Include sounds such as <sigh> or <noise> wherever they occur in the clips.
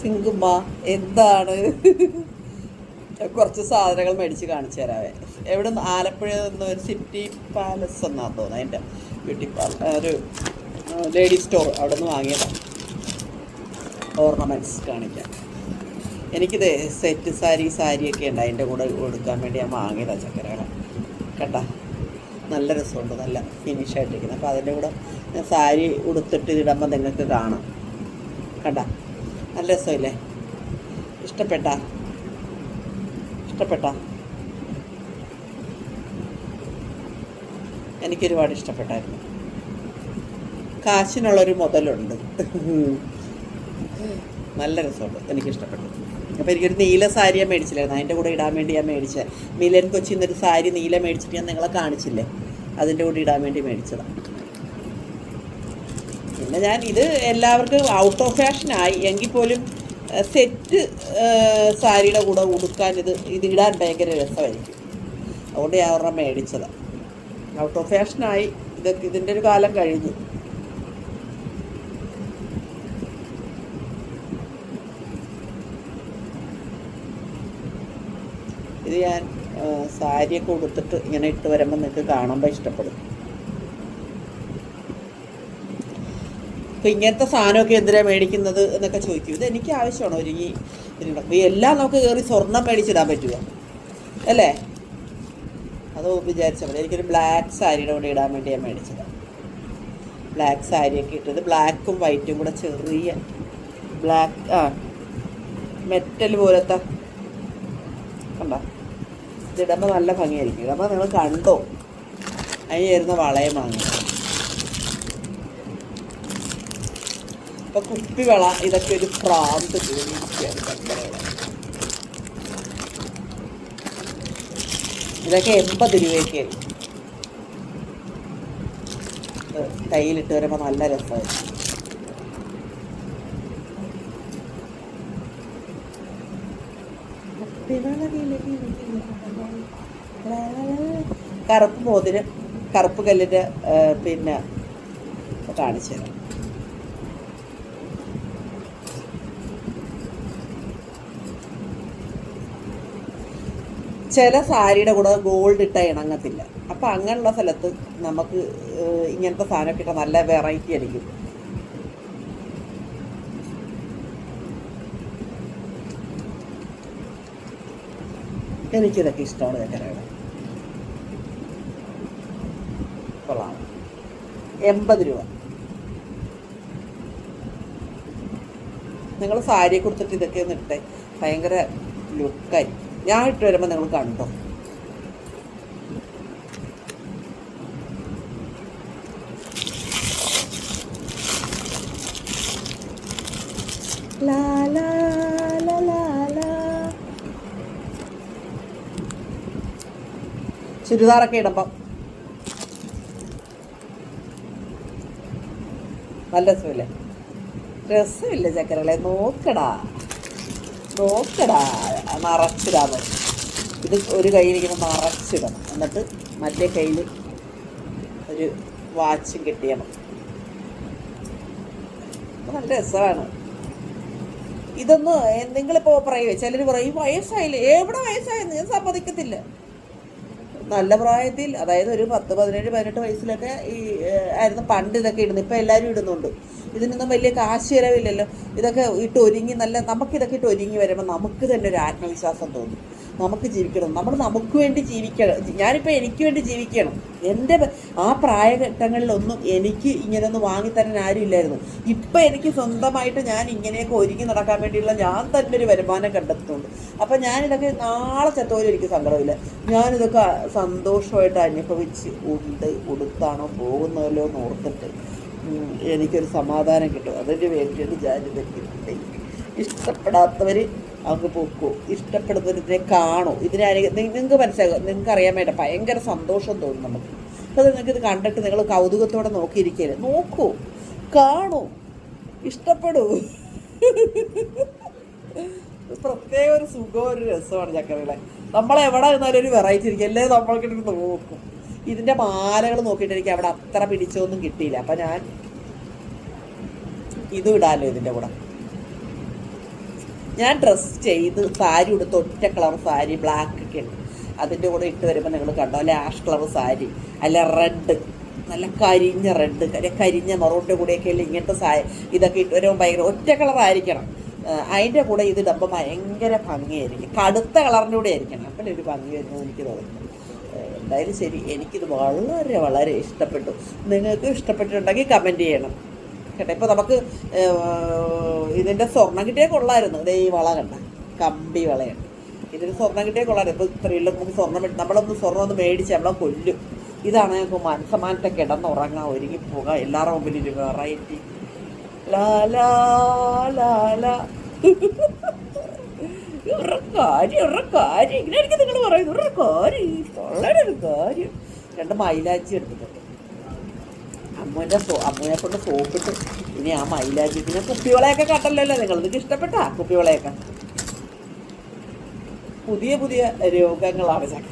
സിങ്കുമ്മ എന്താണ്? കുറച്ച് സാധനങ്ങൾ മേടിച്ച് കാണിച്ചു തരാവേ. എവിടെ നിന്ന്? ആലപ്പുഴ നിന്ന് ഒരു സിറ്റി പാലസ് എന്നാണ് തോന്നുന്നത് അതിന്റെ ബ്യൂട്ടി പാർലർ ഒരു ലേഡി സ്റ്റോർ അവിടെ നിന്ന് വാങ്ങിയതാണ് ഓർണമെന്റ്സ് കാണിക്കാം എനിക്കിത് സെറ്റ് സാരി സാരിയൊക്കെ ഉണ്ട്. അതിന്റെ കൂടെ കൊടുക്കാൻ വേണ്ടി ഞാൻ വാങ്ങിയതാണ് ചക്കരകള. കേട്ടാ നല്ല രസമുണ്ട് നല്ല ഫിനിഷായിട്ടിരിക്കുന്നത് അപ്പോൾ അതിന്റെ കൂടെ ഞാൻ സാരി ഉടുത്തിട്ട് ഇടുമ്പോൾ നിങ്ങൾക്ക് കാണാം. കണ്ട? നല്ല രസമില്ലേ? ഇഷ്ടപ്പെട്ട? ഇഷ്ടപ്പെട്ട? എനിക്കൊരുപാട് ഇഷ്ടപ്പെട്ടായിരുന്നു. കാശിനുള്ളൊരു മുതലുണ്ട്. നല്ല രസമുണ്ട്. എനിക്കിഷ്ടപ്പെട്ടു. അപ്പോൾ എനിക്കൊരു നീല സാരി ഞാൻ മേടിച്ചില്ലായിരുന്നു? അതിന്റെ കൂടെ ഇടാൻ വേണ്ടി ഞാൻ മേടിച്ചത്. മിലൻ കൊച്ചിന്നൊരു സാരി നീല മേടിച്ചിട്ട് ഞാൻ നിങ്ങളെ കാണിച്ചില്ലേ? അതിന്റെ കൂടെ ഇടാൻ വേണ്ടി മേടിച്ചതാണ് പിന്നെ ഞാൻ ഇത് എല്ലാവർക്കും ഔട്ട് ഓഫ് ഫാഷനായി എങ്കിൽ പോലും സെറ്റ് സാരിയുടെ കൂടെ ഉടുക്കാൻ ഇത് ഇത് ഇടാൻ ഭയങ്കര രസമായിരിക്കും. അതുകൊണ്ട് ഞാൻ ഒരെണ്ണം മേടിച്ചതാണ് ഔട്ട് ഓഫ് ഫാഷനായി ഇതൊക്കെ ഇതിന്റെ ഒരു കാലം കഴിഞ്ഞു. ഇത് ഞാൻ സാരിയൊക്കെ ഉടുത്തിട്ട് ഇങ്ങനെ ഇട്ട് വരുമ്പോൾ നിങ്ങൾക്ക് കാണുമ്പോൾ ഇഷ്ടപ്പെടും. അപ്പോൾ ഇങ്ങനത്തെ സാധനമൊക്കെ എന്തിനാണ് മേടിക്കുന്നത് എന്നൊക്കെ ചോദിക്കും. ഇത് എനിക്ക് ആവശ്യമാണോ ഒരുങ്ങി ഇതിനോട്. അപ്പോൾ എല്ലാം നമുക്ക് കയറി സ്വർണം മേടിച്ചിടാൻ പറ്റുക അല്ലേ? അത് വിചാരിച്ചാൽ മതി എനിക്കൊരു ബ്ലാക്ക് സാരിയുടെ കൂടെ ഇടാൻ വേണ്ടി ഞാൻ മേടിച്ചതാണ് ബ്ലാക്ക് സാരിയൊക്കെ ഇട്ടത്. ബ്ലാക്കും വൈറ്റും കൂടെ ചെറിയ ബ്ലാക്ക് ആ മെറ്റൽ പോലത്തെ കണ്ടോ? ഇതിടുമ്പോൾ നല്ല ഭംഗിയായിരിക്കും. ഇടുമ്പോൾ നിങ്ങൾ കണ്ടോ? അതിന് ചേരുന്ന വളയം വാങ്ങി ഇപ്പൊ കുപ്പിവള ഇതൊക്കെ ഒരു പ്രാന്ത് ഇതൊക്കെ എൺപത് രൂപയ്ക്ക് കയ്യിലിട്ട് വരുമ്പോൾ നല്ല രസമായിരുന്നു. കറുപ്പ് മോതിരം കറുപ്പ് കല്ലിന്റെ പിന്നെ കാണിച്ചു തരാം ചില സാരിയുടെ കൂടെ ഗോൾഡ് ഇട്ട ഇണങ്ങത്തില്ല. അപ്പം അങ്ങനെയുള്ള സ്ഥലത്ത് നമുക്ക് ഇങ്ങനത്തെ സാധനമൊക്കെ ഇട്ടാൽ നല്ല വെറൈറ്റി ആയിരിക്കും. എനിക്കിതൊക്കെ ഇഷ്ടമാണ് ചക്കരയുടെ. കൊള്ളാം. എൺപത് രൂപ. നിങ്ങൾ സാരിയെ കൊടുത്തിട്ട് ഇതൊക്കെ ഒന്ന് ഭയങ്കര ലുക്കായി ഞാൻ ഇട്ട് വരുമ്പോൾ നിങ്ങൾ കണ്ടോ. ചുരിദാറൊക്കെ ഇടുമ്പം. നല്ല രസമില്ലേ? രസമില്ല ചക്കരകളെ? നോക്കടാ. നോക്കടാ. നിറച്ചിടാൻ ഇത് ഒരു കയ്യിലിങ്ങനെ നിറച്ചിടണം. എന്നിട്ട് മറ്റേ കയ്യിൽ ഒരു വാച്ചും കെട്ടിയണം. അപ്പൊ നല്ല രസമാണ്. ഇതൊന്ന് നിങ്ങളിപ്പോൾ പറയുക ചിലർ പറയും വയസ്സായില്ലേ? എവിടെ വയസ്സായെന്ന്? ഞാൻ സമ്മതിക്കത്തില്ല. നല്ല പ്രായത്തിൽ അതായത് ഒരു പത്ത് പതിനേഴ് പതിനെട്ട് വയസ്സിലൊക്കെ ഈ ആയിരുന്നു പണ്ട് ഇതൊക്കെ ഇടുന്നത്. ഇപ്പം എല്ലാവരും ഇടുന്നുണ്ട്. ഇതിനൊന്നും വലിയ കാശ് ചിലവില്ലല്ലോ. ഇതൊക്കെ ഇട്ട് ഒരുങ്ങി നല്ല നമുക്കിതൊക്കെ ഇട്ട് ഒരുങ്ങി വരുമ്പോൾ നമുക്ക് തന്നെ ഒരു ആത്മവിശ്വാസം തോന്നും. നമുക്ക് ജീവിക്കണം. നമ്മൾ നമുക്ക് വേണ്ടി ജീവിക്കണം. ഞാനിപ്പോൾ എനിക്ക് വേണ്ടി ജീവിക്കണം. എന്റെ ആ പ്രായഘട്ടങ്ങളിലൊന്നും എനിക്ക് ഇങ്ങനെയൊന്നും വാങ്ങിത്തരാൻ ആരും ഇല്ലായിരുന്നു. ഇപ്പം എനിക്ക് സ്വന്തമായിട്ട് ഞാൻ ഇങ്ങനെയൊക്കെ ഒരുങ്ങി നടക്കാൻ വേണ്ടിയുള്ള ഞാൻ തന്നെ ഒരു വരുമാനം കണ്ടെത്തുന്നുണ്ട്. അപ്പം ഞാനിതൊക്കെ നാളെ ചത്തോലും എനിക്ക് സങ്കടമില്ല. ഞാനിതൊക്കെ സന്തോഷമായിട്ട് അനുഭവിച്ച് ഉണ്ട് ഉടുത്താണോ പോകുന്നതല്ലോ എന്ന് ഓർത്തിട്ട് എനിക്കൊരു സമാധാനം കിട്ടും. അതിന് വേണ്ടിയിട്ട് ഞാനിതൊക്കെ ഇഷ്ടപ്പെടാത്തവർ അങ്ങ് പൊക്കോ. ഇഷ്ടപ്പെടുന്നവർ ഇതിനെ കാണൂ. ഇതിനെ നിങ്ങൾക്ക് മനസ്സിലാകും നിങ്ങൾക്ക് അറിയാൻ വേണ്ട ഭയങ്കര സന്തോഷം തോന്നും നമുക്ക്. അപ്പോൾ നിങ്ങൾക്ക് ഇത് കണ്ടിട്ട് നിങ്ങൾ കൗതുകത്തോടെ നോക്കിയിരിക്കരുത് നോക്കൂ കാണൂ ഇഷ്ടപ്പെടൂ. പ്രത്യേക ഒരു സുഖം ഒരു രസമാണ് ചക്കരകളെ നമ്മളെവിടെ എന്നാലും ഒരു വെറൈറ്റി ഇരിക്കും അല്ലേ നമ്മൾക്കിട്ട് നോക്കും. ഇതിന്റെ മാലകൾ നോക്കിയിട്ട് എനിക്ക് അവിടെ അത്ര പിടിച്ചൊന്നും കിട്ടിയില്ല. അപ്പം ഞാൻ ഇതും ഇടാമല്ലോ ഇതിന്റെ കൂടെ. ഞാൻ ഡ്രസ്സ് ചെയ്ത് സാരി ഉടുത്ത് ഒറ്റ കളർ സാരി ബ്ലാക്ക് ഒക്കെ ഉണ്ട് അതിന്റെ കൂടെ ഇട്ട് വരുമ്പോൾ നിങ്ങൾ കണ്ടോ? Ash colour sari. അല്ല റെഡ് നല്ല കരിഞ്ഞ റെഡ് കരിഞ്ഞ മറോട്ടിന്റെ കൂടെയൊക്കെ അല്ലേ ഇങ്ങനത്തെ സാ ഇതൊക്കെ ഇട്ട് വരുമ്പോൾ ഭയങ്കര ഒറ്റ കളർ ആയിരിക്കണം. അതിന്റെ കൂടെ ഇത് ഇടുമ്പോൾ ഭയങ്കര ഭംഗിയായിരിക്കും. കടുത്ത കളറിന്റെ കൂടെ ആയിരിക്കണം. അപ്പം ഒരു ഭംഗി വരുന്നത് എനിക്ക് തോന്നുന്നു. എന്തായാലും ശരി എനിക്കിത് വളരെ വളരെ ഇഷ്ടപ്പെട്ടു. നിങ്ങൾക്ക് ഇഷ്ടപ്പെട്ടിട്ടുണ്ടെങ്കിൽ കമന്റ് ചെയ്യണം. കേട്ടോ ഇപ്പോൾ നമുക്ക് ഇതിന്റെ സ്വർണം കിട്ടിയ കൊള്ളായിരുന്നു. ഇതേ ഈ വള കണ്ട കമ്പി വളയാണ്. ഇതിന് സ്വർണം കിട്ടിയ കൊള്ളായിരുന്നു. ഇപ്പോൾ സ്ത്രീകളിൽ നമുക്ക് സ്വർണം നമ്മളൊന്ന് സ്വർണം ഒന്ന് മേടിച്ച് നമ്മളെ കൊല്ലും. ഇതാണ് ഞങ്ങൾക്ക് മനസ്സമാനത്തെ കിടന്നുറങ്ങാം ഒരുങ്ങി പോകാം. എല്ലാവരുടെ മുമ്പിൽ ഒരു വെറൈറ്റി ഇവരുടെ കാര്യം ഇവരുടെ കാര്യം ഇങ്ങനെയായിരിക്കും നിങ്ങൾ പറയുന്നത്. ഇവരുടെ കാര്യം വളരെ ഒരു കാര്യം. രണ്ട് മൈലാച്ചി എടുത്തിട്ടുണ്ട്. അമ്മൂന്റെ സോ കൊണ്ട് സോപ്പിട്ട് ഇനി ആ മൈലാച്ചി പിന്നെ കുപ്പിവളയൊക്കെ കട്ടല്ലല്ലോ നിങ്ങൾ നിങ്ങൾക്ക് ഇഷ്ടപ്പെട്ടാ കുപ്പിവളയൊക്കെ. പുതിയ പുതിയ രോഗങ്ങളാണ് ചക്ക.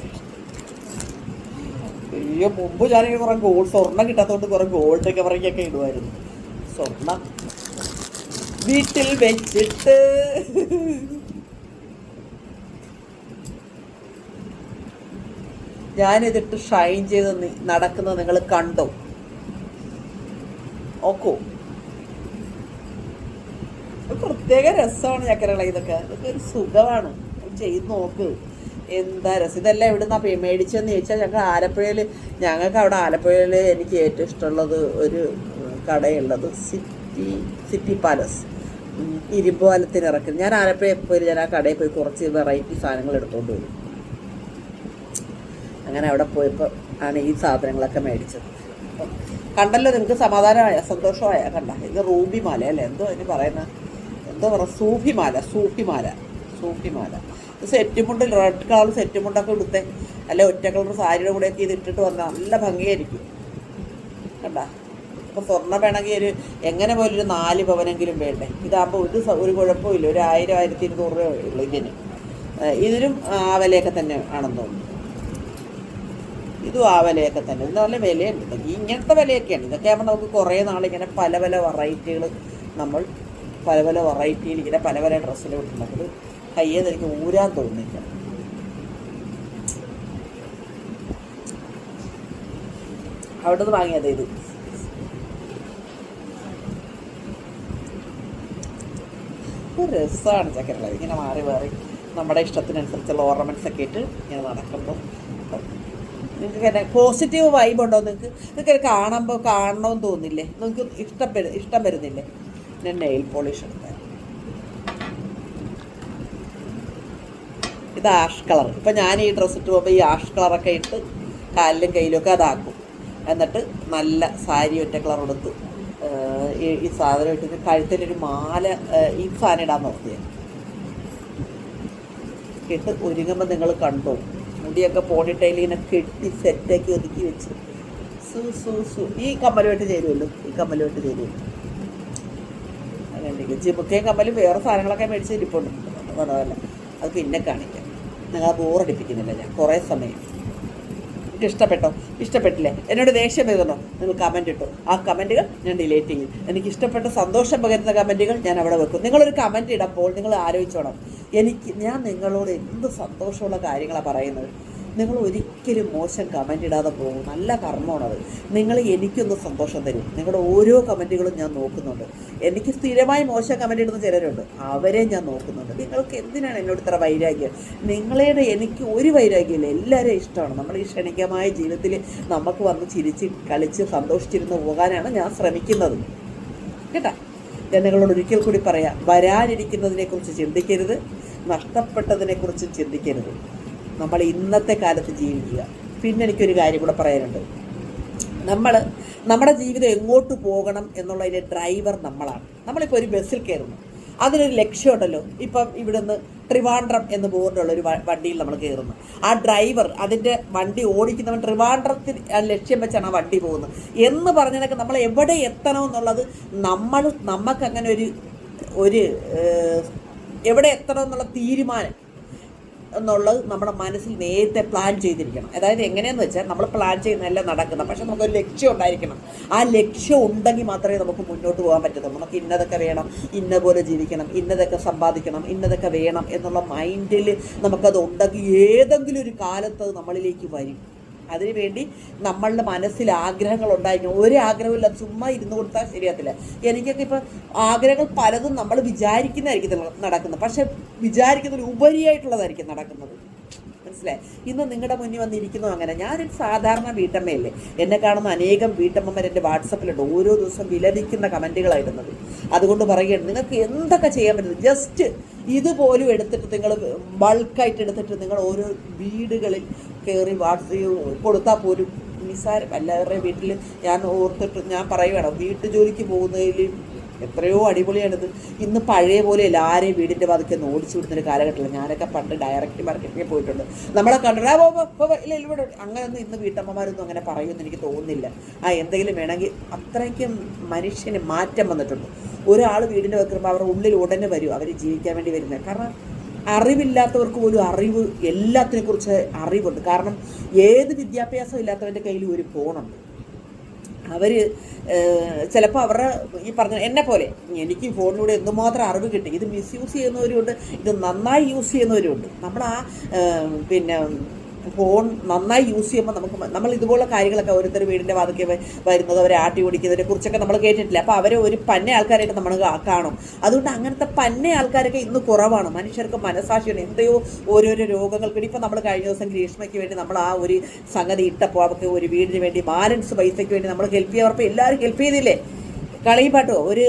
അയ്യോ മുമ്പ് ഞാനിങ്ങനെ കുറേ ഗോൾഡ് സ്വർണം കിട്ടാത്തതുകൊണ്ട് കുറേ ഗോൾഡ് കവറിങ്ങൊക്കെ ഇടുമായിരുന്നു സ്വർണം വീട്ടിൽ വെച്ചിട്ട്. ഞാനിതിട്ട് ഷൈൻ ചെയ്ത് നടക്കുന്നത് നിങ്ങൾ കണ്ടോ? ഓക്കോ പ്രത്യേക രസമാണ് ചക്കരകള ഇതൊക്കെ. ഇതൊക്കെ ഒരു സുഖമാണ്. ചെയ്ത് നോക്ക്. എന്താ രസം? ഇതെല്ലാം എവിടെ നിന്നാ മേടിച്ചെന്ന് ചോദിച്ചാൽ ഞങ്ങൾ ആലപ്പുഴയിൽ ഞങ്ങൾക്ക് അവിടെ ആലപ്പുഴയിൽ എനിക്ക് ഏറ്റവും ഇഷ്ടമുള്ളത് ഒരു കടയുള്ളത് സിറ്റി സിറ്റി പാലസ്. ഉം, ഇറക്കും. ഞാൻ ആലപ്പുഴയിൽ പോയി ഞാൻ ആ കടയിൽ പോയി കുറച്ച് വെറൈറ്റി സാധനങ്ങൾ എടുത്തുകൊണ്ട് വരും. അങ്ങനെ അവിടെ പോയപ്പോൾ ആണ് ഈ സാധനങ്ങളൊക്കെ മേടിച്ചത്. കണ്ടല്ലോ നിങ്ങൾക്ക് സമാധാനമായ സന്തോഷമായ കണ്ട? ഇത് റൂബി മാല അല്ലേ? എന്തോ അതിന് പറയുന്ന? എന്തോ പറയുക സൂഫിമാല സൂഫിമാല സൂഫിമാല. സെറ്റ് മുണ്ട് റെഡ് കളർ സെറ്റ് മുണ്ടൊക്കെ അല്ലെ ഒറ്റ കളർ സാരിയുടെ കൂടെയൊക്കെ ഇത് ഇട്ടിട്ട് വന്നാൽ നല്ല ഭംഗിയായിരിക്കും. കണ്ട? ഇപ്പോൾ സ്വർണം വേണമെങ്കിൽ ഒരു എങ്ങനെ പോലും ഒരു നാല് പവനെങ്കിലും വേണ്ടേ? ഇതാകുമ്പോൾ ഒരു ഒരു കുഴപ്പമില്ല ഒരു ആയിരം ആയിരത്തി ഇരുന്നൂറ് രൂപ ഉള്ളൂ ഇതിന്. ഇതിനും ആ വിലയൊക്കെ തന്നെ ആണെന്ന് തോന്നുന്നു. ഇതും ആ വിലയൊക്കെ തന്നെ. ഇത് നല്ല വിലയുണ്ട്. ഇങ്ങനത്തെ വിലയൊക്കെയാണ്. ഇതൊക്കെ ആകുമ്പോൾ നമുക്ക് കുറേ നാളിങ്ങനെ പല പല വെറൈറ്റികൾ നമ്മൾ പല പല വെറൈറ്റിയിൽ ഇങ്ങനെ പല പല ഡ്രസ്സിൽ വിട്ടുണ്ടെങ്കിൽ കയ്യേന്ന് എനിക്ക് ഊരാൻ തോന്നില്ല അവിടെ നിന്ന് വാങ്ങിയത് ഇത്. ഒരു രസമാണ് ചക്കരകള. ഇങ്ങനെ മാറി മാറി നമ്മുടെ ഇഷ്ടത്തിനനുസരിച്ചുള്ള ഓർണമെന്റ്സ് ഒക്കെ ഇട്ട് ഇങ്ങനെ നടക്കുമ്പോൾ നിങ്ങൾക്ക് തന്നെ പോസിറ്റീവ് വൈബ് ഉണ്ടോ? നിങ്ങൾക്ക് നിങ്ങൾക്ക് കാണുമ്പോൾ കാണണമെന്ന് തോന്നില്ലേ? നിങ്ങൾക്ക് ഇഷ്ടപ്പെടു ഇഷ്ടം വരുന്നില്ലേ? ഞാൻ നെയിൽ പോളിഷ് എടുത്താൽ ഇത് ആഷ് കളർ ഇപ്പം ഞാൻ ഈ ഡ്രസ്സ് ഇട്ട് പോകുമ്പോൾ ഈ ആഷ് കളറൊക്കെ ഇട്ട് കാലിലും കയ്യിലും ഒക്കെ അതാക്കും. എന്നിട്ട് നല്ല സാരി ഒറ്റ കളർ എടുത്ത് ഈ സാധനം ഇട്ടിട്ട് കഴുത്തിലൊരു മാല ഈ സാധനം ഇടാൻ നോക്കിയത് കെട്ട് ഒരുങ്ങുമ്പോൾ നിങ്ങൾ കണ്ടു? മുടിയൊക്കെ പോണിട്ടയിൽ ഇങ്ങനെ കെട്ടി സെറ്റാക്കി ഒതുക്കി വെച്ച്. സു സു സു. ഈ കമ്മലുമായിട്ട് ചേരുമല്ലോ ഈ കമ്മലുമായിട്ട് ചേരുമല്ലോ അങ്ങനെ ജിമുക്കയും കമ്മലും വേറെ സാധനങ്ങളൊക്കെ മേടിച്ച് ഇരിപ്പുണ്ട്. അതല്ല അത് പിന്നെ കാണിക്കാം. നിങ്ങൾ ബോറടിപ്പിക്കുന്നില്ല ഞാൻ. കുറേ സമയം. എനിക്ക് ഇഷ്ടപ്പെട്ടോ? ഇഷ്ടപ്പെട്ടില്ലേ? എന്നോട് ദേഷ്യം വരുന്നോ? നിങ്ങൾ കമന്റ് ഇട്ടു. ആ കമന്റുകൾ ഞാൻ ഡിലേറ്റ് ചെയ്യും. എനിക്ക് ഇഷ്ടപ്പെട്ട സന്തോഷം പകരുന്ന കമന്റുകൾ ഞാൻ അവിടെ വെക്കും. നിങ്ങളൊരു കമന്റ് ഇടപ്പോൾ നിങ്ങൾ ആലോചിച്ചോണം. എനിക്ക് ഞാൻ നിങ്ങളോട് എന്ത് സന്തോഷമുള്ള കാര്യങ്ങളാണ് പറയുന്നത്? നിങ്ങൾ ഒരിക്കലും മോശം കമന്റ് ഇടാതെ പോകും. നല്ല കർമ്മമാണത്. നിങ്ങൾ എനിക്കൊന്ന് സന്തോഷം തരും. നിങ്ങളുടെ ഓരോ കമന്റുകളും ഞാൻ നോക്കുന്നുണ്ട്. എനിക്ക് സ്ഥിരമായി മോശം കമന്റ് ഇടുന്ന ചിലരുണ്ട്. അവരെ ഞാൻ നോക്കുന്നുണ്ട്. നിങ്ങൾക്ക് എന്തിനാണ് എന്നോട് ഇത്ര വൈരാഗ്യം? നിങ്ങളുടെ എനിക്ക് ഒരു വൈരാഗ്യമില്ല. എല്ലാവരെയും ഇഷ്ടമാണ്. നമ്മൾ ഈ ക്ഷണികമായ ജീവിതത്തിൽ നമുക്ക് വന്ന് ചിരിച്ച് കളിച്ച് സന്തോഷിച്ചിരുന്ന് പോകാനാണ് ഞാൻ ശ്രമിക്കുന്നത്. കേട്ടാ? ഞാൻ നിങ്ങളോട് ഒരിക്കൽ കൂടി പറയാം. വരാനിരിക്കുന്നതിനെക്കുറിച്ച് ചിന്തിക്കരുത്. നഷ്ടപ്പെട്ടതിനെക്കുറിച്ച് ചിന്തിക്കരുത്. നമ്മൾ ഇന്നത്തെ കാലത്ത് ജീവിക്കുക. പിന്നെ എനിക്കൊരു കാര്യം കൂടെ പറയാനുണ്ട്. നമ്മൾ നമ്മുടെ ജീവിതം എങ്ങോട്ട് പോകണം എന്നുള്ളതിന്റെ ഡ്രൈവർ നമ്മളാണ്. നമ്മളിപ്പോൾ ഒരു ബസ്സിൽ കയറുന്നു. അതിനൊരു ലക്ഷ്യമുണ്ടല്ലോ. ഇപ്പം ഇവിടുന്ന് ട്രിവാൻഡ്രം എന്ന് ബോർഡുള്ള ഒരു വണ്ടിയിൽ നമ്മൾ കയറുന്നു. ആ ഡ്രൈവർ അതിന്റെ വണ്ടി ഓടിക്കുന്നവൻ ട്രിവാൻഡ്രത്തിൽ ലക്ഷ്യം വെച്ചാണ് ആ വണ്ടി പോകുന്നത്. എന്ന് പറഞ്ഞതൊക്കെ നമ്മൾ എവിടെ എത്തണമെന്നുള്ളത് നമ്മൾ നമുക്കങ്ങനെ ഒരു ഒരു എവിടെ എത്തണം എന്നുള്ള തീരുമാനം എന്നുള്ളത് നമ്മുടെ മനസ്സിൽ നേരത്തെ പ്ലാൻ ചെയ്തിരിക്കണം. അതായത് എങ്ങനെയെന്ന് വെച്ചാൽ നമ്മൾ പ്ലാൻ ചെയ്യുന്നതല്ല നടക്കുന്നത്. പക്ഷെ നമുക്കൊരു ലക്ഷ്യം ഉണ്ടായിരിക്കണം. ആ ലക്ഷ്യം ഉണ്ടെങ്കിൽ മാത്രമേ നമുക്ക് മുന്നോട്ട് പോകാൻ പറ്റത്തുള്ളൂ. നമുക്ക് ഇന്നതൊക്കെ വേണം ഇന്ന പോലെ ജീവിക്കണം ഇന്നതൊക്കെ സമ്പാദിക്കണം ഇന്നതൊക്കെ വേണം എന്നുള്ള മൈൻഡിൽ നമുക്കത് ഉണ്ടെങ്കിൽ ഏതെങ്കിലും ഒരു കാലത്ത് നമ്മളിലേക്ക് വരും. അതിനുവേണ്ടി നമ്മളുടെ മനസ്സിൽ ആഗ്രഹങ്ങൾ ഉണ്ടായിരിക്കണം. ഒരു ആഗ്രഹമില്ല ചുമ്മാ ഇരുന്ന് കൊടുത്താൽ ശരിയാത്തില്ല എനിക്കൊക്കെ ഇപ്പം ആഗ്രഹങ്ങൾ പലതും നമ്മൾ വിചാരിക്കുന്നതായിരിക്കും നടക്കുന്നത്. പക്ഷെ വിചാരിക്കുന്നതിൽ ഉപരിയായിട്ടുള്ളതായിരിക്കും നടക്കുന്നത്. മനസ്സിലായി? ഇന്ന് നിങ്ങളുടെ മുന്നിൽ വന്നിരിക്കുന്നു അങ്ങനെ. ഞാനൊരു സാധാരണ വീട്ടമ്മയല്ലേ. എന്നെ കാണുന്ന അനേകം വീട്ടമ്മമാർ എന്റെ വാട്സപ്പിലുണ്ട്. ഓരോ ദിവസം വിലപിക്കുന്ന കമന്റുകളായിരുന്നത് അതുകൊണ്ട് പറയുകയാണ് നിങ്ങൾക്ക് എന്തൊക്കെ ചെയ്യാൻ പറ്റുന്നത് ജസ്റ്റ് ഇതുപോലും എടുത്തിട്ട് നിങ്ങൾ ബൾക്കായിട്ട് എടുത്തിട്ട് നിങ്ങൾ ഓരോ വീടുകളിൽ കയറി വാട്സ് കൊടുത്താൽ പോലും നിസ്സാരം. എല്ലാവരുടെയും വീട്ടിൽ ഞാൻ ഓർത്തിട്ട് ഞാൻ പറയുകയാണ് വീട്ടു ജോലിക്ക് പോകുന്നതിൽ എത്രയോ അടിപൊളിയാണിത്. ഇന്ന് പഴയ പോലെ എല്ലാവരെയും വീടിന്റെ പതുക്കെ ഒന്ന് ഓടിച്ചു വിടുന്നൊരു കാലഘട്ടത്തിൽ ഞാനൊക്കെ പണ്ട് ഡയറക്റ്റ് മാർക്കറ്റിൽ പോയിട്ടുണ്ട്. നമ്മളെ കണ്ടിട്ട് ഇല്ല, ഇവിടെ അങ്ങനെയൊന്നും ഇന്ന് വീട്ടമ്മമാരൊന്നും അങ്ങനെ പറയുമെന്ന് എനിക്ക് തോന്നുന്നില്ല. ആ എന്തെങ്കിലും വേണമെങ്കിൽ അത്രയ്ക്കും മനുഷ്യന് മാറ്റം വന്നിട്ടുണ്ട്. ഒരാൾ വീടിന്റെ വെക്കുമ്പോൾ അവരുടെ ഉള്ളിൽ ഉടനെ വരും അവർ ജീവിക്കാൻ വേണ്ടി വരുന്നത്. കാരണം അറിവില്ലാത്തവർക്ക് പോലും അറിവ് എല്ലാത്തിനെ കുറിച്ച് അറിവുണ്ട്. കാരണം ഏത് വിദ്യാഭ്യാസം ഇല്ലാത്തവന്റെ കയ്യിൽ ഒരു ഫോണുണ്ട്. അവർ ചിലപ്പോൾ അവരുടെ ഈ പറഞ്ഞ എന്നെ പോലെ എനിക്ക് ഫോണിലൂടെ എന്തുമാത്രം അറിവ് കിട്ടി. ഇത് മിസ്യൂസ് ചെയ്യുന്നവരുണ്ട് ഇത് നന്നായി യൂസ് ചെയ്യുന്നവരുണ്ട്. നമ്മൾ ആ പിന്നെ ഫോൺ നന്നായി യൂസ് ചെയ്യുമ്പോൾ നമുക്ക് നമ്മൾ ഇതുപോലുള്ള കാര്യങ്ങളൊക്കെ ഓരോരുത്തർ വീടിന്റെ വാതിക്കെ വരുന്നത് അവരെ ആട്ടി ഓടിക്കുന്നതിനെ കുറിച്ചൊക്കെ നമ്മൾ കേട്ടിട്ടില്ല. അപ്പോൾ അവരെ ഒരു പന്ന ആൾക്കാരായിട്ട് നമ്മൾ കാണും. അതുകൊണ്ട് അങ്ങനത്തെ പന്ന ആൾക്കാരൊക്കെ ഇന്ന് കുറവാണ്. മനുഷ്യർക്ക് മനസാക്ഷിയാണ്. എന്തെയോ ഓരോരോ രോഗങ്ങൾക്ക് ഇപ്പോൾ നമ്മൾ കഴിഞ്ഞ ദിവസം ഗ്രീഷ്മയ്ക്ക് വേണ്ടി നമ്മൾ ആ ഒരു സംഗതി ഇട്ടപ്പോൾ അവർക്ക് ഒരു വീടിന് വേണ്ടി ബാലൻസ് പൈസയ്ക്ക് വേണ്ടി നമ്മൾ ഹെൽപ്പ് ചെയ്യാറപ്പോൾ എല്ലാവരും ഹെൽപ്പ് ചെയ്തില്ലേ? കളിയും പാട്ടോ. ഒരു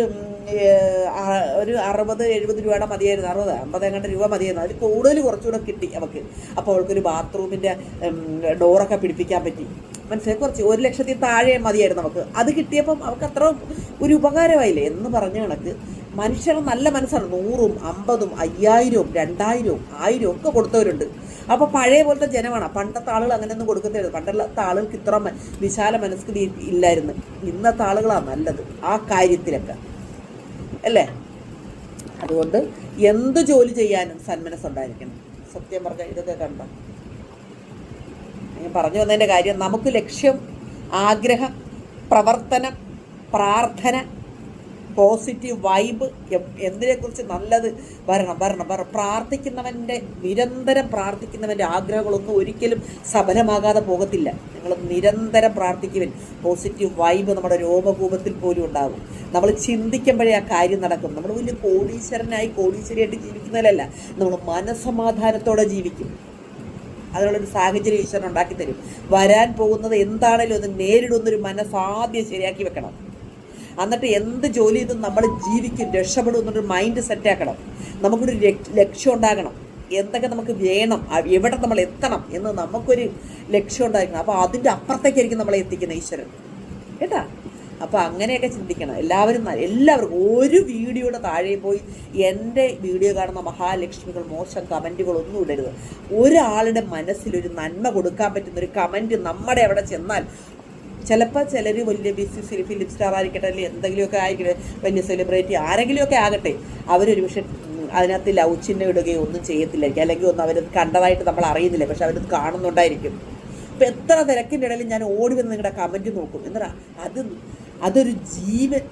ഒരു അറുപത് എഴുപത് രൂപയുടെ മതിയായിരുന്നു. അറുപത് അമ്പത് എങ്ങാണ്ട് രൂപ മതിയായിരുന്നു. അതിൽ കൂടുതൽ കുറച്ചുകൂടെ കിട്ടി അവൾക്ക്. അപ്പോൾ അവൾക്കൊരു ബാത്റൂമിന്റെ ഡോറൊക്കെ പിടിപ്പിക്കാൻ പറ്റി. മനസ്സിലായി? കുറച്ച് ഒരു ലക്ഷത്തിൽ താഴെ മതിയായിരുന്നു നമുക്ക് അത് കിട്ടിയപ്പം അവൾക്ക് അത്ര ഒരു ഉപകാരമായില്ലേ? എന്ന് പറഞ്ഞ കണക്ക് മനുഷ്യർ നല്ല മനസ്സാണ്. നൂറും അമ്പതും അയ്യായിരവും രണ്ടായിരവും ആയിരവും ഒക്കെ കൊടുത്തവരുണ്ട്. അപ്പോൾ പഴയ പോലത്തെ ജനമാണ്. പണ്ടത്തെ ആളുകൾ അങ്ങനെയൊന്നും കൊടുക്കത്തില്ല പണ്ടത്തെ ആളുകൾക്ക് ഇത്ര വിശാല മനസ്കൃതി ഇല്ലായിരുന്നു. ഇന്നത്തെ ആളുകളാണ് നല്ലത്. ആ കാര്യത്തിലൊക്കെ. അല്ലേ? അതുകൊണ്ട് എന്ത് ജോലി ചെയ്യാനും സന്മനസ്സുണ്ടായിരിക്കണം സത്യം പറഞ്ഞ ഇതൊക്കെ കണ്ട? ഞാൻ പറഞ്ഞു വന്നതിന്റെ കാര്യം നമുക്ക് ലക്ഷ്യം ആഗ്രഹം പ്രവർത്തനം പ്രാർത്ഥന പോസിറ്റീവ് വൈബ് എന്തിനെക്കുറിച്ച് നല്ലത് വരണം വരണം വരണം. പ്രാർത്ഥിക്കുന്നവന്റെ നിരന്തരം പ്രാർത്ഥിക്കുന്നവന്റെ ആഗ്രഹങ്ങളൊന്നും ഒരിക്കലും സഫലമാകാതെ പോകത്തില്ല. നിങ്ങൾ നിരന്തരം പ്രാർത്ഥിക്കുവൻ. പോസിറ്റീവ് വൈബ് നമ്മുടെ രോമകൂപത്തിൽ പോലും ഉണ്ടാകും നമ്മൾ ചിന്തിക്കുമ്പോഴേ ആ കാര്യം നടക്കും. നമ്മൾ വലിയ കോടീശ്വരനായി കോടീശ്വരിയായിട്ട് ജീവിക്കുന്നതിലല്ല. നമ്മൾ മനസമാധാനത്തോടെ ജീവിക്കും. അതിനുള്ളൊരു സാഹചര്യം ഈശ്വരൻ ഉണ്ടാക്കി തരും വരാൻ പോകുന്നത് എന്താണേലും അത് നേരിടുന്നൊരു മനസ്സാദ്യം ശരിയാക്കി വെക്കണം. എന്നിട്ട് എന്ത് ജോലി ചെയ്തും നമ്മൾ ജീവിക്കും രക്ഷപ്പെടും എന്നൊരു മൈൻഡ് സെറ്റാക്കണം നമുക്കൊരു ലക്ഷ്യം ഉണ്ടാകണം. എന്തൊക്കെ നമുക്ക് വേണം എവിടെ നമ്മൾ എത്തണം എന്ന് നമുക്കൊരു ലക്ഷ്യം ഉണ്ടായിരിക്കണം. അപ്പോൾ അതിന്റെ അപ്പുറത്തേക്കായിരിക്കും നമ്മളെ എത്തിക്കുന്ന ഈശ്വരൻ. കേട്ടാ? അപ്പോൾ അങ്ങനെയൊക്കെ ചിന്തിക്കണം. എല്ലാവരും എല്ലാവർക്കും ഒരു വീഡിയോയുടെ താഴെ പോയി എന്റെ വീഡിയോ കാണുന്ന മഹാലക്ഷ്മികൾ മോശം കമന്റുകളൊന്നും ഇടരുത്. ഒരാളുടെ മനസ്സിലൊരു നന്മ കൊടുക്കാൻ പറ്റുന്ന ഒരു കമന്റ് നമ്മുടെ അവിടെ ചെന്നാൽ ചിലപ്പോൾ ചിലർ വലിയ ബിസി ഫിലിം സ്റ്റാർ ആയിരിക്കട്ടെ അല്ലെങ്കിൽ എന്തെങ്കിലുമൊക്കെ ആയിരിക്കട്ടെ വലിയ സെലിബ്രിറ്റി ആരെങ്കിലുമൊക്കെ ആകട്ടെ അവരൊരു പക്ഷേ അതിനകത്ത് ലവ് ചിഹ്നം ഇടുകയോ ഒന്നും ചെയ്യത്തില്ലായിരിക്കും. അല്ലെങ്കിൽ ഒന്നും അവരത് കണ്ടതായിട്ട് നമ്മൾ അറിയുന്നില്ല. പക്ഷെ അവരത് കാണുന്നുണ്ടായിരിക്കും. ഇപ്പം എത്ര തിരക്കിന്റെ ഇടയിൽ ഞാൻ ഓടി വന്ന് നിങ്ങളുടെ കമന്റ് നോക്കും. എന്താ അത് അതൊരു ജീവൻ.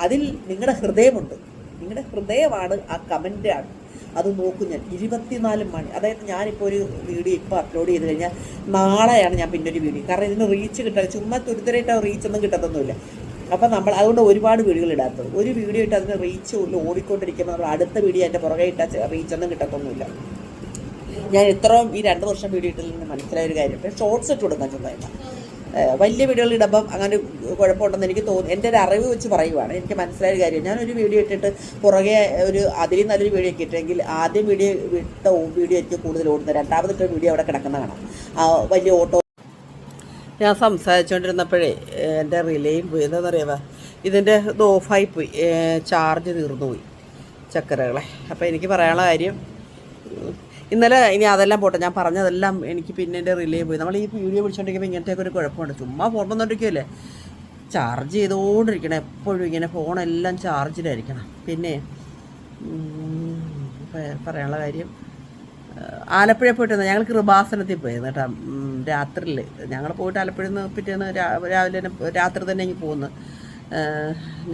അതിൽ നിങ്ങളുടെ ഹൃദയമുണ്ട്. നിങ്ങളുടെ ഹൃദയമാണ് ആ കമന്റാണ് അത് നോക്കും ഞാൻ. ഇരുപത്തിനാല് മണി അതായത് ഞാനിപ്പോൾ ഒരു വീഡിയോ ഇപ്പോൾ അപ്ലോഡ് ചെയ്ത് കഴിഞ്ഞാൽ നാളെയാണ് ഞാൻ പിന്നെ ഒരു വീഡിയോ. കാരണം ഇതിന് റീച്ച് കിട്ടാൻ ചുമ്മാ തുരുത്തരായിട്ട് റീച്ച് ഒന്നും കിട്ടത്തൊന്നുമില്ല. അപ്പോൾ നമ്മൾ അതുകൊണ്ട് ഒരുപാട് വീഡിയോകൾ ഇടാത്തത്. ഒരു വീഡിയോ ഇട്ട് അതിന് റീച്ച് ഓടിക്കൊണ്ടിരിക്കുമ്പോൾ നമ്മൾ അടുത്ത വീഡിയോ അതിന്റെ പുറകെ ഇട്ടാൽ റീച്ചൊന്നും കിട്ടത്തൊന്നുമില്ല. ഞാൻ ഇത്രയും ഈ രണ്ട് വർഷം വീഡിയോ ഇട്ടതിൽ നിന്ന് മനസ്സിലായ ഒരു കാര്യം. ഷോർട്സ് ഇട്ട് കൊടുക്കാൻ ഏഹ് വലിയ വീഡിയോകൾ ഇടുമ്പം അങ്ങനെ കുഴപ്പമുണ്ടെന്ന് എനിക്ക് തോന്നുന്നു എന്റെ ഒരു അറിവ് വെച്ച് പറയുവാണ്. എനിക്ക് മനസ്സിലായ കാര്യം ഞാനൊരു വീഡിയോ ഇട്ടിട്ട് പുറകെ ഒരു അതിലും നല്ലൊരു വീഡിയോ ഒക്കെ ഇട്ടെങ്കിൽ ആദ്യം വീഡിയോ ഇട്ട വീഡിയോ എനിക്ക് കൂടുതൽ ഓടുന്നത്. രണ്ടാമതിട്ട വീഡിയോ അവിടെ കിടക്കുന്ന കാണാം. വലിയ ഓട്ടോ ഞാൻ സംസാരിച്ചുകൊണ്ടിരുന്നപ്പോഴേ എന്റെ റിലേയും പോയി. എന്താണെന്നറിയാമോ ഇതിന്റെ ഇത് ഓഫായി പോയി. ചാർജ് തീർന്നു പോയി. ചക്കരകളെ. അപ്പോൾ എനിക്ക് പറയാനുള്ള കാര്യം ഇന്നലെ ഇനി അതെല്ലാം പോട്ടെ ഞാൻ പറഞ്ഞതെല്ലാം എനിക്ക് പിന്നെ എന്റെ റിലേ പോയി. നമ്മൾ ഈ വീഡിയോ പിടിച്ചോണ്ടിരിക്കുമ്പോൾ ഇങ്ങനത്തെയൊക്കെ ഒരു കുഴപ്പമുണ്ട്. ചുമ്മാ ഫോൺ വന്നോണ്ടിരിക്കുമല്ലേ ചാർജ് ചെയ്തുകൊണ്ടിരിക്കണം എപ്പോഴും ഇങ്ങനെ ഫോണെല്ലാം ചാർജിലായിരിക്കണം പിന്നെ പറയാനുള്ള കാര്യം ആലപ്പുഴ പോയിട്ട് വന്നതാ. ഞങ്ങൾ കൃപാസനത്തിൽ പോയിരുന്നു കേട്ടോ. രാത്രിയിൽ ഞങ്ങൾ പോയിട്ട് ആലപ്പുഴയിൽ നിന്ന് പിറ്റേന്ന് രാവിലെ തന്നെ രാത്രി തന്നെ ഇങ്ങ് പോകുന്നു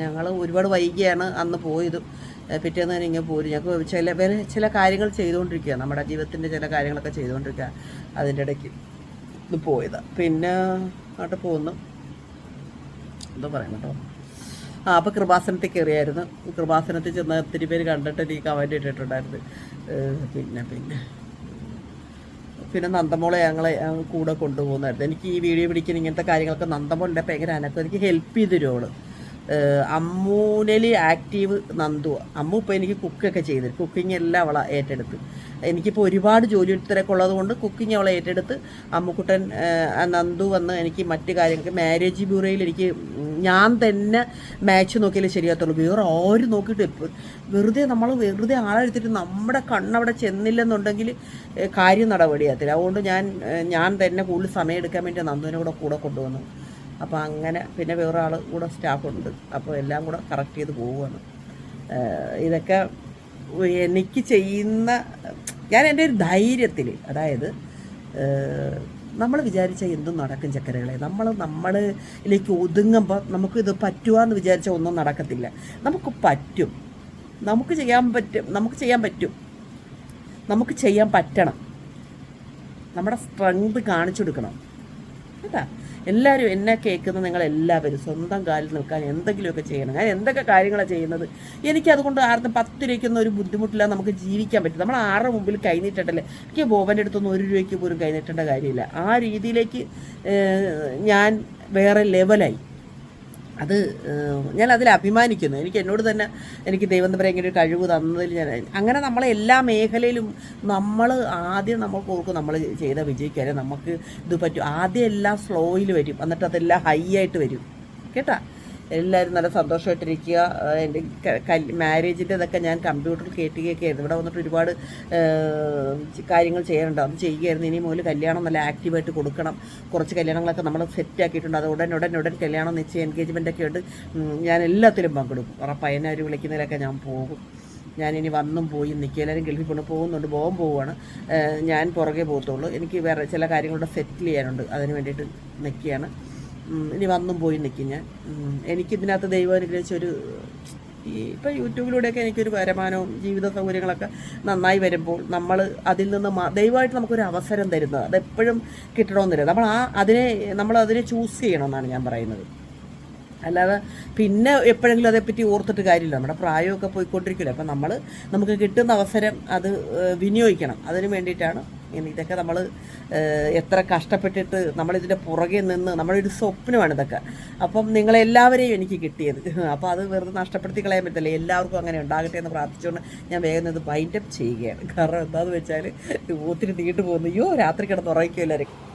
ഞങ്ങൾ ഒരുപാട് വൈകിയാണ് അന്ന് പോയത്. പിറ്റേന്ന് തന്നെ ഇങ്ങനെ പോരും. ഞങ്ങൾക്ക് ചില വേറെ ചില കാര്യങ്ങൾ ചെയ്തുകൊണ്ടിരിക്കുക നമ്മുടെ ജീവിതത്തിന്റെ ചില കാര്യങ്ങളൊക്കെ ചെയ്തുകൊണ്ടിരിക്കുക അതിന്റെ ഇടയ്ക്ക്. ഇത് പോയതാണ് പിന്നെ അങ്ങോട്ട് പോകുന്നു എന്തോ പറയണം കേട്ടോ. ആ അപ്പോൾ കൃപാസനത്തിൽ കയറിയായിരുന്നു. കൃപാസനത്തിൽ ചെന്ന് ഒത്തിരി പേര് കണ്ടിട്ട് എനിക്ക് കമന്റ് ഇട്ടിട്ടുണ്ടായിരുന്നു. പിന്നെ പിന്നെ. പിന്നെ നന്ദമോളെ ഞങ്ങളെ കൂടെ കൊണ്ടുപോകുന്നായിരുന്നു എനിക്ക് ഈ വീഡിയോ പിടിക്കുന്ന ഇങ്ങനത്തെ കാര്യങ്ങളൊക്കെ നന്ദമോളുടെ ഭയങ്കര അനക്കം. എനിക്ക് ഹെൽപ്പ് ചെയ്തു തരുവോൾ അമ്മൂനലി ആക്റ്റീവ് നന്ദു. അമ്മു ഇപ്പോൾ എനിക്ക് കുക്കൊക്കെ ചെയ്തു കുക്കിംഗ് എല്ലാം അവളെ ഏറ്റെടുത്ത്. എനിക്കിപ്പോൾ ഒരുപാട് ജോലി തിരക്കുള്ളത് കൊണ്ട് കുക്കിംഗ് അവളെ ഏറ്റെടുത്ത്. അമ്മുക്കുട്ടൻ നന്ദു വന്ന് എനിക്ക് മറ്റു കാര്യങ്ങൾക്ക് മാരേജ് ബ്യൂറോയിൽ എനിക്ക് ഞാൻ തന്നെ മാച്ച് നോക്കിയാലേ ശരിയാത്തുള്ളൂ വേറെ ആരും നോക്കിയിട്ട് വെറുതെ നമ്മൾ വെറുതെ ആളെടുത്തിട്ട് നമ്മുടെ കണ്ണവിടെ ചെന്നില്ലെന്നുണ്ടെങ്കിൽ കാര്യം നടപടിയാത്തില്ല അതുകൊണ്ട് ഞാൻ ഞാൻ തന്നെ കൂടുതൽ സമയം എടുക്കാൻ വേണ്ടി നന്ദുവിനെ കൂടെ കൂടെ കൊണ്ടുവന്നു. അപ്പോൾ അങ്ങനെ പിന്നെ വേറെ ആൾ കൂടെ സ്റ്റാഫുണ്ട്. അപ്പോൾ എല്ലാം കൂടെ കറക്റ്റ് ചെയ്ത് പോവുകയാണ്. ഇതൊക്കെ എനിക്ക് ചെയ്യുന്ന ഞാൻ എന്റെ ഒരു ധൈര്യത്തിൽ അതായത് നമ്മൾ വിചാരിച്ച എന്തും നടക്കും ചക്കരകളെ. നമ്മൾ നമ്മളിലേക്ക് ഒതുങ്ങുമ്പോൾ നമുക്കിത് പറ്റുവാന്ന് വിചാരിച്ച ഒന്നും നടക്കത്തില്ല. നമുക്ക് പറ്റും. നമുക്ക് ചെയ്യാൻ പറ്റും. നമുക്ക് ചെയ്യാൻ പറ്റും. നമുക്ക് ചെയ്യാൻ പറ്റണം. നമ്മുടെ സ്ട്രെങ്ത് കാണിച്ചു കൊടുക്കണം. കേട്ടാ? എല്ലാവരും എന്നെ കേൾക്കുന്ന നിങ്ങൾ എല്ലാവരും സ്വന്തം കാലിൽ നിൽക്കാൻ എന്തെങ്കിലുമൊക്കെ ചെയ്യണം. ഞാൻ എന്തൊക്കെ കാര്യങ്ങളാണ് ചെയ്യുന്നത്? എനിക്ക് അതുകൊണ്ട് ആർക്കും പത്ത് രൂപയ്ക്കൊന്നും ഒരു ബുദ്ധിമുട്ടില്ല നമുക്ക് ജീവിക്കാൻ പറ്റും. നമ്മൾ ആരുടെ മുമ്പിൽ കൈനീട്ടണ്ടല്ലേ? എനിക്ക് ബോബന്റെ അടുത്തൊന്നും ഒരു രൂപയ്ക്ക് പോലും കൈനീട്ടേണ്ട കാര്യമില്ല. ആ രീതിയിലേക്ക് ഞാൻ വേറെ ലെവലായി അത് ഞാൻ അതിൽ അഭിമാനിക്കുന്നു. എനിക്ക് എന്നോട് തന്നെ എനിക്ക് ദൈവം പറയാൻ ഇങ്ങനെ ഒരു കഴിവ് തന്നതിൽ ഞാൻ അങ്ങനെ നമ്മളെ എല്ലാ മേഖലയിലും നമ്മൾ ആദ്യം നമ്മൾ ഓർക്കും നമ്മൾ ചെയ്ത വിജയിക്കാൻ നമുക്ക് ഇത് പറ്റും. ആദ്യം എല്ലാം സ്ലോയിൽ വരും. എന്നിട്ട് അതെല്ലാം ഹൈ ആയിട്ട് വരും. കേട്ടാ? എല്ലാവരും നല്ല സന്തോഷമായിട്ടിരിക്കുക. എന്റെ മാരേജിന്റെ ഇതൊക്കെ ഞാൻ കമ്പ്യൂട്ടറിൽ കേട്ടുകയൊക്കെയായിരുന്നു ഇവിടെ വന്നിട്ട് ഒരുപാട് കാര്യങ്ങൾ ചെയ്യാനുണ്ട്. അത് ചെയ്യുകയായിരുന്നു. ഇനി മുതൽ കല്യാണം നല്ല ആക്റ്റീവായിട്ട് കൊടുക്കണം. കുറച്ച് കല്യാണങ്ങളൊക്കെ നമ്മൾ സെറ്റ് ആക്കിയിട്ടുണ്ട്. അത് ഉടൻ ഉടൻ ഉടൻ കല്യാണം നിശ്ചയ എൻഗേജ്മെന്റ് ഒക്കെ ഉണ്ട്. ഞാൻ എല്ലാത്തിലും പങ്കെടുക്കും ഉറപ്പായനെ അവർ വിളിക്കുന്നതിലൊക്കെ ഞാൻ പോകും. ഞാനിനി വന്നും പോയി നിൽക്കുക ഗൾഫിൽ കൊണ്ട് പോകുന്നുണ്ട്. പോകാൻ പോവുകയാണ് ഞാൻ പുറകെ പോകത്തുള്ളൂ. എനിക്ക് വേറെ ചില കാര്യങ്ങളുടെ സെറ്റിൽ ചെയ്യാനുണ്ട്. അതിന് വേണ്ടിയിട്ട് നിൽക്കുകയാണ്. ഇനി വന്നും പോയി നിൽക്കും ഞാൻ. എനിക്കിതിനകത്ത് ദൈവം അനുഗ്രഹിച്ചൊരു ഈ ഇപ്പം യൂട്യൂബിലൂടെയൊക്കെ എനിക്കൊരു വരുമാനവും ജീവിത സൗകര്യങ്ങളൊക്കെ നന്നായി വരുമ്പോൾ നമ്മൾ അതിൽ നിന്ന് ദൈവമായിട്ട് നമുക്കൊരു അവസരം തരുന്നത് അതെപ്പോഴും കിട്ടണമെന്നില്ല നമ്മൾ ആ അതിനെ നമ്മൾ അതിനെ ചൂസ് ചെയ്യണമെന്നാണ് ഞാൻ പറയുന്നത്. അല്ലാതെ പിന്നെ എപ്പോഴെങ്കിലും അതേപ്പറ്റി ഓർത്തിട്ട് കാര്യമില്ല. നമ്മുടെ പ്രായമൊക്കെ പോയിക്കൊണ്ടിരിക്കില്ല. അപ്പം നമ്മൾ നമുക്ക് കിട്ടുന്ന അവസരം അത് വിനിയോഗിക്കണം. അതിന് വേണ്ടിയിട്ടാണ് ഇതൊക്കെ നമ്മൾ എത്ര കഷ്ടപ്പെട്ടിട്ട് നമ്മളിതിന്റെ പുറകെ നിന്ന് നമ്മുടെ ഒരു സ്വപ്നമാണ് ഇതൊക്കെ. അപ്പം നിങ്ങളെല്ലാവരെയും എനിക്ക് കിട്ടിയത്. <laughs> അപ്പോൾ അത് വെറുതെ നഷ്ടപ്പെടുത്തി കളയാൻ പറ്റില്ല എല്ലാവർക്കും അങ്ങനെ ഉണ്ടാകട്ടെ എന്ന് പ്രാർത്ഥിച്ചുകൊണ്ട് ഞാൻ വേഗം ഇത് വൈൻഡപ്പ് ചെയ്യുകയാണ്. കാരണം എന്താണെന്ന് വെച്ചാൽ ഒത്തിരി നീണ്ടു പോകുന്നു അയ്യോ രാത്രി കിടന്ന് ഉറങ്ങിക്കും എല്ലാവരും.